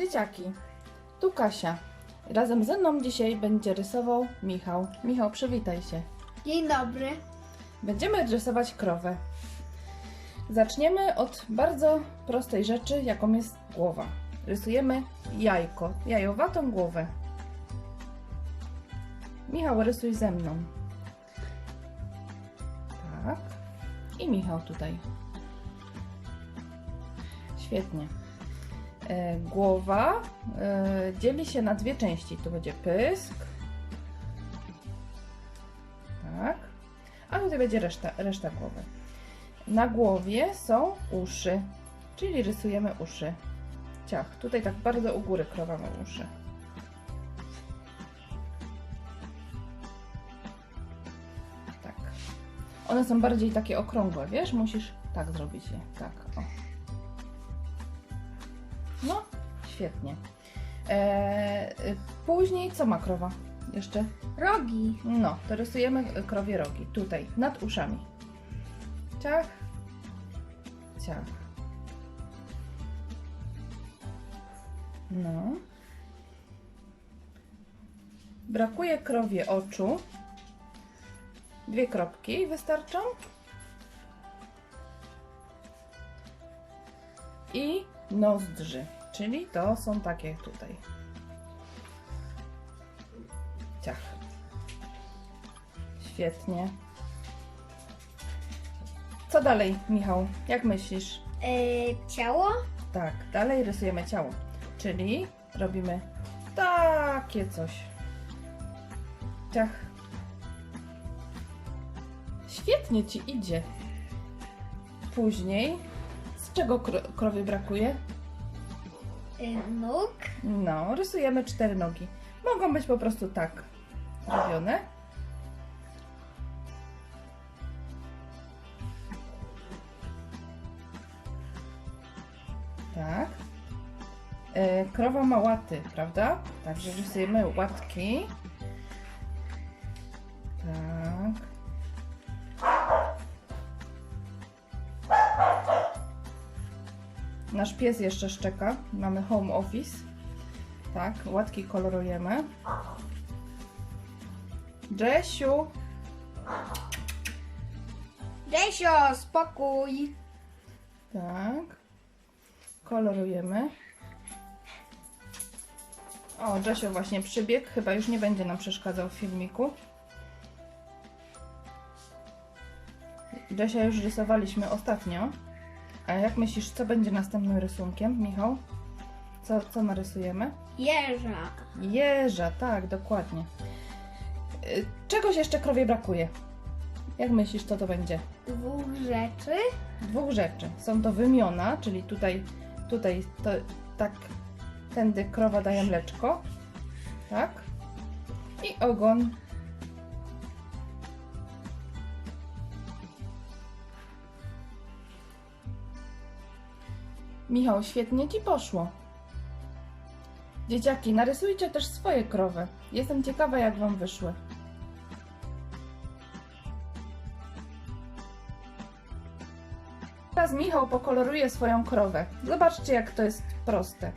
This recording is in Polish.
Dzieciaki, tu Kasia. Razem ze mną dzisiaj będzie rysował Michał. Michał, przywitaj się. Dzień dobry. Będziemy rysować krowę. Zaczniemy od bardzo prostej rzeczy, jaką jest głowa. Rysujemy jajko, jajowatą głowę. Michał, rysuj ze mną. Tak. I Michał tutaj. Świetnie. E, Głowa e, dzieli się na dwie części. Tu będzie pysk. Tak. A tutaj będzie reszta, reszta głowy. Na głowie są uszy, czyli rysujemy uszy. Ciach. Tutaj tak bardzo u góry krowa ma uszy. Tak. One są bardziej takie okrągłe, wiesz? Musisz tak zrobić je. Tak, o. No, świetnie. Eee, później co ma krowa? Jeszcze? Rogi. No, to rysujemy krowie rogi. Tutaj, nad uszami. Ciach. Ciach. No. Brakuje krowie oczu. Dwie kropki wystarczą. I nozdrzy, czyli to są takie tutaj. Ciach. Świetnie. Co dalej, Michał? Jak myślisz? E, ciało. Tak, dalej rysujemy ciało. Czyli robimy takie coś. Ciach. Świetnie ci idzie. Później, z czego kro krowie brakuje? E, nóg. No, rysujemy cztery nogi. Mogą być po prostu tak robione. Tak. E, krowa ma łaty, prawda? Także rysujemy łatki. Nasz pies jeszcze szczeka. Mamy home office. Tak, łatki kolorujemy. Jesiu, Desio, spokój. tak. Kolorujemy. O, Jesiu właśnie przybiegł. Chyba już nie będzie nam przeszkadzał w filmiku. Jesia już rysowaliśmy ostatnio. A jak myślisz, co będzie następnym rysunkiem, Michał? Co, co narysujemy? Jeża. Jeża, tak, dokładnie. Y, Czegoś jeszcze krowie brakuje. Jak myślisz, co to będzie? Dwóch rzeczy. Dwóch rzeczy. Są to wymiona, czyli tutaj, tutaj to tak, tędy krowa daje mleczko, tak? I ogon. Michał, świetnie Ci poszło. Dzieciaki, narysujcie też swoje krowy. Jestem ciekawa, jak Wam wyszły. Teraz Michał pokoloruje swoją krowę. Zobaczcie, jak to jest proste.